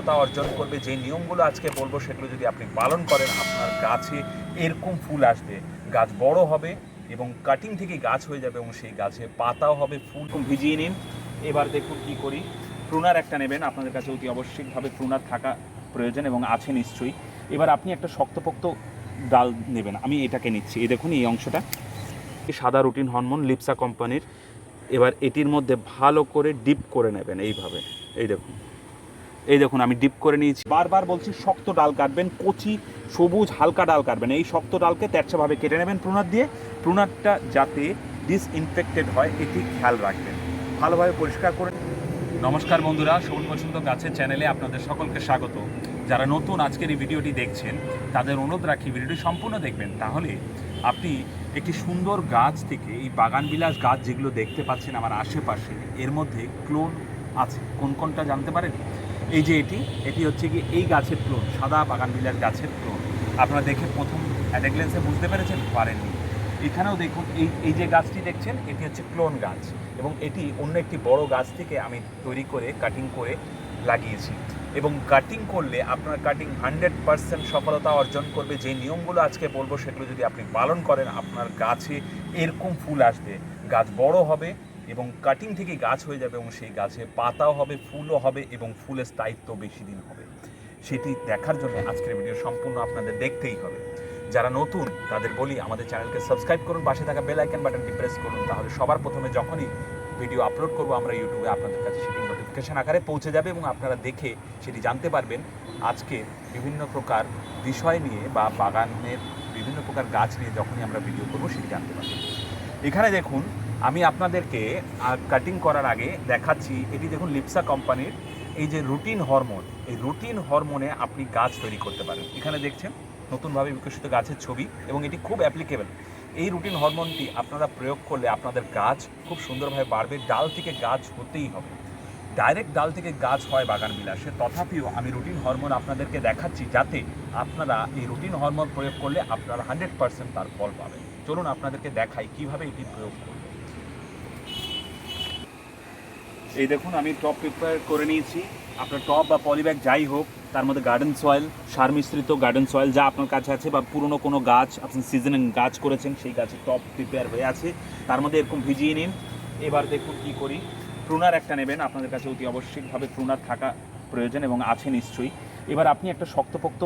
সফলতা অর্জন করবে, যে নিয়মগুলো আজকে বলব সেগুলো যদি আপনি পালন করেন, আপনার গাছে এরকম ফুল আসবে। গাছ বড় হবে এবং কাটিং থেকে গাছ হয়ে যাবে এবং সেই গাছে পাতাও হবে, ফুল ভিজিয়ে নিন। এবার দেখুন কি করি। প্রুনার একটা নেবেন, আপনাদের কাছে অতি আবশ্যিকভাবে প্রুনার থাকা প্রয়োজন এবং আছে নিশ্চয়ই। এবার আপনি একটা শক্তপোক্ত ডাল নেবেন, আমি এটাকে নিচ্ছি। এই দেখুন এই অংশটা। সাদা রুটিন হরমোন লিপসা কোম্পানির এবার এটির মধ্যে ভালো করে ডিপ করে নেবেন এইভাবে। এই দেখুন। এই দেখুন, আমি ডিপ করে নিয়েছি। বারবার বলছি শক্ত ডাল কাটবেন, কচি, সবুজ, হালকা ডাল কাটবেন। এই শক্ত ডালকে তেরছাভাবে কেটে নেবেন প্রুনার দিয়ে। প্রুনারটা যাতে ডিসইনফেক্টেড হয়, এটি খেয়াল রাখবেন। ভালোভাবে পরিষ্কার করে নমস্কার বন্ধুরা সবুজ পছন্দ গাছের চ্যানেলে আপনাদের সকলকে স্বাগত। যারা নতুন আজকের এই ভিডিওটি দেখছেন, তাদের অনুরোধ রাখি ভিডিওটি সম্পূর্ণ দেখবেন। তাহলে আপনি একটি সুন্দর গাছ থেকে, এই বাগানবিলাস গাছ যেগুলো দেখতে পাচ্ছেন আমার আশেপাশে, এর মধ্যে ক্লোন আছে। কোন কোনটা জানতে পারেন? এই যে এটি এটি হচ্ছে কি এই গাছের ক্লোন, সাদা বাগানবিলাস গাছের ক্লোন। আপনারা দেখে প্রথম অ্যাডেগ্লেন্সে বুঝতে পেরেছেন, পারেননি। এখানেও দেখুন, এই এই যে গাছটি দেখছেন, এটি হচ্ছে ক্লোন গাছ এবং এটি অন্য একটি বড় গাছ থেকে আমি তৈরি করে কাটিং করে লাগিয়েছি। এবং কাটিং করলে আপনার কাটিং হান্ড্রেড পার্সেন্ট সফলতা অর্জন করবে। যে নিয়মগুলো আজকে বলব, সেগুলো যদি আপনি পালন করেন, আপনার গাছে এরকম ফুল আসবে। গাছ বড় হবে এবং কাটিং থেকে গাছ হয়ে যাবে এবং সেই গাছে পাতাও হবে, ফুলও হবে এবং ফুলের স্থায়িত্ব বেশি দিন হবে। সেটি দেখার জন্য আজকের ভিডিও সম্পূর্ণ আপনাদের দেখতেই হবে। যারা নতুন, তাদের বলি আমাদের চ্যানেলকে সাবস্ক্রাইব করুন, পাশে থাকা বেল আইকন বাটনটি প্রেস করুন, তাহলে সবার প্রথমে যখনই ভিডিও আপলোড করব, আমরা ইউটিউবে আপনাদের কাছে সেটি নোটিফিকেশন আকারে পৌঁছে যাবে এবং আপনারা দেখে সেটি জানতে পারবেন আজকে বিভিন্ন প্রকার বিষয় নিয়ে বা বাগানের বিভিন্ন প্রকার গাছ নিয়ে যখনই আমরা ভিডিও করব, সেটি জানতে পারবেন। এখানে দেখুন আমি আপনাদেরকে কাটিং করার আগে দেখাচ্ছি, এটি দেখুন লিপসা কোম্পানির এই যে রুটিন হরমোন এই রুটিন হরমোনে আপনি গাছ তৈরি করতে পারেন। এখানে দেখছেন, নতুনভাবে বিকশিত গাছের ছবি এবং এটি খুব অ্যাপ্লিকেবল এই রুটিন হরমোনটি আপনারা প্রয়োগ করলে আপনাদের গাছ খুব সুন্দরভাবে বাড়বে, ডাল থেকে গাছ হতেই হবে। ডাইরেক্ট ডাল থেকে গাছ হয় বাগান বিলাসে, তথাপিও আমি রুটিন হরমোন আপনাদেরকে দেখাচ্ছি যাতে আপনারা এই রুটিন হরমোন প্রয়োগ করলে আপনারা হান্ড্রেড পার্সেন্ট তার ফল পাবেন। চলুন আপনাদেরকে দেখাই কীভাবে এটি প্রয়োগ করবেন এই দেখুন, আমি টপ প্রিপেয়ার করে নিয়েছি। আপনার টপ বা পলিব্যাগ যাই হোক, তার মধ্যে গার্ডেন সয়েল সার মিশ্রিত গার্ডেন সয়েল যা আপনার কাছে আছে বা পুরনো কোনো গাছ, আপনি সিজনিং গাছ করেছেন, সেই গাছের টপ প্রিপেয়ার হয়ে আছে। তার মধ্যে এরকম ভিজিয়ে নিন। এবার দেখুন কি করি। প্রুনার একটা নেবেন, আপনাদের কাছে অতি আবশ্যিকভাবে প্রুনার থাকা প্রয়োজন এবং আছে নিশ্চয়ই। এবার আপনি একটা শক্তপোক্ত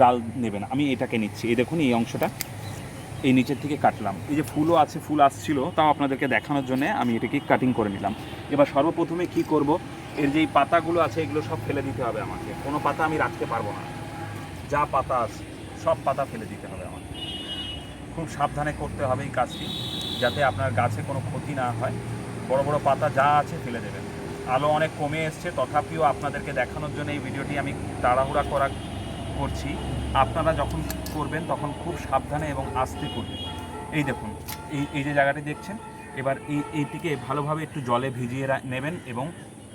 ডাল নেবেন, আমি এটাকে নিচ্ছি। এই দেখুন, এই অংশটা। এই নিচের থেকে কাটলাম। এই যে ফুলও আছে, ফুল আসছিল, তাও আপনাদেরকে দেখানোর জন্য আমি এটাকে কাটিং করে নিলাম। এবার সর্বপ্রথমে কি করব? এর যে পাতাগুলো আছে, এগুলো সব ফেলে দিতে হবে আমাকে। কোনো পাতা আমি রাখতে পারব না। যা পাতা আছে, সব পাতা ফেলে দিতে হবে আমাকে। খুব সাবধানে করতে হবে এই কাজটি, যাতে আপনার গাছে কোনো ক্ষতি না হয়। বড় বড় পাতা যা আছে ফেলে দেবেন। আলো অনেক কমে এসছে, তথাপিও আপনাদেরকে দেখানোর জন্য এই ভিডিওটি আমি তাড়াহুড়া করা করছি, আপনারা যখন করবেন তখন খুব সাবধানে এবং আস্তে করবেন। এই দেখুন, এই এই যে জায়গাটি দেখছেন, এবার এই, এইটিকে ভালোভাবে একটু জলে ভিজিয়ে নেবেন এবং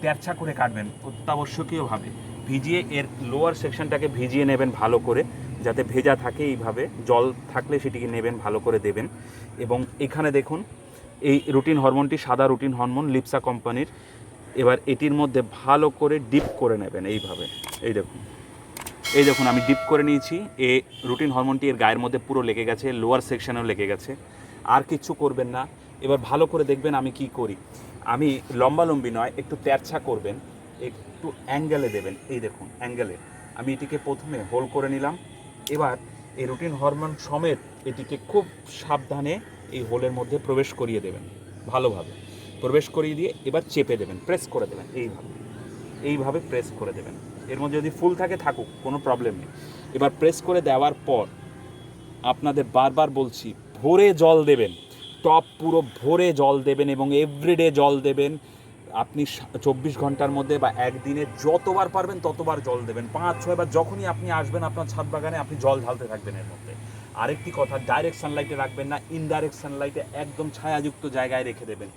তেরছা করে কাটবেন অত্যাবশ্যকীয়ভাবে। ভিজিয়ে এর লোয়ার সেকশনটাকে ভিজিয়ে নেবেন ভালো করে, যাতে ভেজা থাকে এইভাবে, জল থাকলে সেটিকে নেবেন ভালো করে দেবেন। এবং এখানে দেখুন, এই রুটিন হরমোনটি সাদা রুটিন হরমোন লিপসা কোম্পানির এবার এটির মধ্যে ভালো করে ডিপ করে নেবেন এইভাবে। এই দেখুন। এই দেখুন, আমি ডিপ করে নিয়েছি। এ রুটিন হরমোনটি এর গায়ের মধ্যে পুরো লেগে গেছে লোয়ার সেকশনেও লেগে গেছে। আর কিচ্ছু করবেন না। এবার ভালো করে দেখবেন আমি কি করি। আমি লম্বালম্বি নয়, একটু তেরছা করবেন। একটু অ্যাঙ্গেলে দেবেন। এই দেখুন অ্যাঙ্গেলে আমি এটিকে প্রথমে হোল করে নিলাম। এবার এই রুটিন হরমোন সমেত এটিকে খুব সাবধানে এই হোলের মধ্যে প্রবেশ করিয়ে দেবেন, ভালোভাবে। প্রবেশ করিয়ে দিয়ে এবার চেপে দেবেন প্রেস করে দেবেন, এইভাবে। এইভাবে প্রেস করে দেবেন। এর মধ্যে যদি ফুল থাকে, থাকুক, কোনো প্রবলেম নেই। এবার প্রেস করে দেওয়ার পর আপনাদের বারবার বলছি, ভোরে জল দেবেন। টপ পুরো ভোরে জল দেবেন এবং এভরিডে জল দেবেন। আপনি চব্বিশ ঘণ্টার মধ্যে বা একদিনে যতবার পারবেন, ততবার জল দেবেন। পাঁচ ছয়বার যখনই আপনি আসবেন আপনার ছাদ বাগানে, আপনি জল ঢালতে থাকবেন এর মধ্যে। আরেকটি কথা ডাইরেক্ট সানলাইটে রাখবেন না ইনডাইরেক্ট সানলাইটে একদম ছায়াযুক্ত জায়গায় রেখে দেবেন।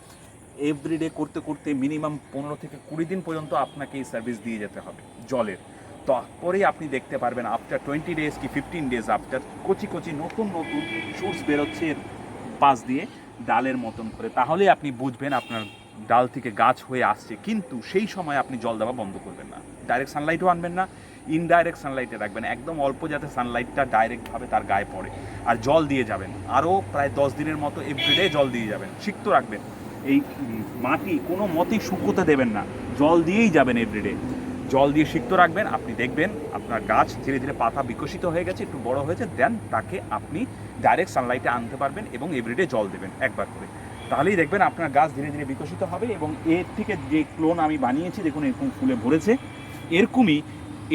এভরিডে করতে করতে মিনিমাম পনেরো থেকে কুড়ি দিন পর্যন্ত আপনাকে এই সার্ভিস দিয়ে যেতে হবে, জলের। তারপরেই আপনি দেখতে পারবেন আফটার টোয়েন্টি ডেজ কি ফিফটিন ডেজ আফটার কচি কচি নতুন নতুন সোর্স বেরোচ্ছে পাশ দিয়ে ডালের মতন করে। তাহলে আপনি বুঝবেন আপনার ডাল থেকে গাছ হয়ে আসছে, কিন্তু সেই সময় আপনি জল দেওয়া বন্ধ করবেন না। ডাইরেক্ট সানলাইটও আনবেন না ইনডাইরেক্ট সানলাইটে রাখবেন। একদম অল্প যাতে সানলাইটটা ডাইরেক্টভাবে তার গায়ে পড়ে। আর জল দিয়ে যাবেন। আরও প্রায় দশ দিনের মতো এভরিডে জল দিয়ে যাবেন। সিক্ত রাখবেন। এই মাটি কোনো মতেই শুকোতে দেবেন না। জল দিয়েই যাবেন এভরিডে জল দিয়ে সিক্ত রাখবেন, আপনি দেখবেন আপনার গাছ ধীরে ধীরে পাতা বিকশিত হয়ে গেছে, একটু বড় হয়েছে দেন তাকে আপনি ডাইরেক্ট সানলাইটে আনতে পারবেন এবং এভরিডে জল দেবেন একবার করে। তাহলেই দেখবেন আপনার গাছ ধীরে ধীরে বিকশিত হবে এবং এর থেকে যে ক্লোন আমি বানিয়েছি, দেখুন এরকম ফুলে ভরেছে। এরকমই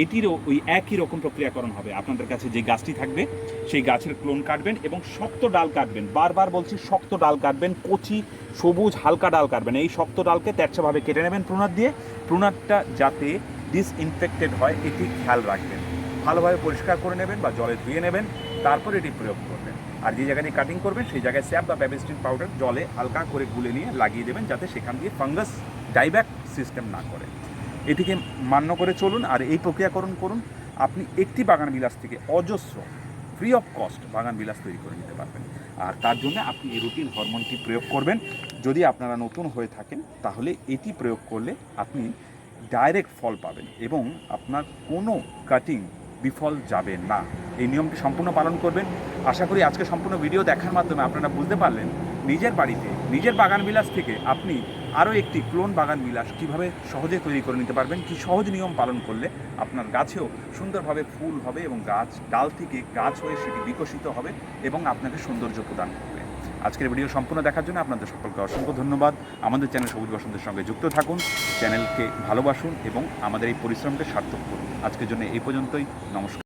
এটিরও ওই একই রকম প্রক্রিয়াকরণ হবে। আপনাদের কাছে যে গাছটি থাকবে, সেই গাছের ক্লোন কাটবেন এবং শক্ত ডাল কাটবেন। বারবার বলছি শক্ত ডাল কাটবেন, কচি, সবুজ, হালকা ডাল কাটবেন। এই শক্ত ডালকে তেরছাভাবে কেটে নেবেন প্রুনার দিয়ে। প্রুনারটা যাতে ডিসইনফেক্টেড হয়, এটি খেয়াল রাখবেন। ভালোভাবে পরিষ্কার করে নেবেন বা জলে ধুয়ে নেবেন, তারপর এটি প্রয়োগ করবেন। আর যে জায়গায় কাটিং করবেন, সেই জায়গায় স্যাপ বা ব্যাবিস্টিন পাউডার জলে হালকা করে গুলে নিয়ে লাগিয়ে দেবেন, যাতে সেখান দিয়ে ফাঙ্গাস ডাইব্যাক সিস্টেম না করে। এটিকে মান্য করে চলুন আর এই প্রক্রিয়াকরণ করুন। আপনি একটি বাগান বিলাস থেকে অজস্র ফ্রি অফ কস্ট বাগান বিলাস তৈরি করে নিতে পারবেন। আর তার জন্য আপনি এই রুটিন হরমোনটি প্রয়োগ করবেন। যদি আপনারা নতুন হয়ে থাকেন, তাহলে এটি প্রয়োগ করলে আপনি ডাইরেক্ট ফল পাবেন এবং আপনার কোনো কাটিং বিফল যাবে না। এই নিয়মটি সম্পূর্ণ পালন করবেন। আশা করি আজকে সম্পূর্ণ ভিডিও দেখার মাধ্যমে আপনারা বুঝতে পারলেন, নিজের বাড়িতে, নিজের বাগান বিলাস থেকে আপনি আরও একটি ক্লোন বাগান বিলাস কীভাবে সহজে তৈরি করে নিতে পারবেন, কি সহজ নিয়ম পালন করলে আপনার গাছেও সুন্দরভাবে ফুল হবে এবং গাছ, ডাল থেকে গাছ হয়ে সেটি বিকশিত হবে এবং আপনাকে সৌন্দর্য প্রদান করবে। আজকের ভিডিও সম্পূর্ণ দেখার জন্য আপনাদের সকলকে অসংখ্য ধন্যবাদ। আমাদের চ্যানেল সবুজ বসন্তের সঙ্গে যুক্ত থাকুন, চ্যানেলকে ভালোবাসুন এবং আমাদের এই পরিশ্রমকে সার্থক করুন। আজকের জন্য এই পর্যন্তই। নমস্কার।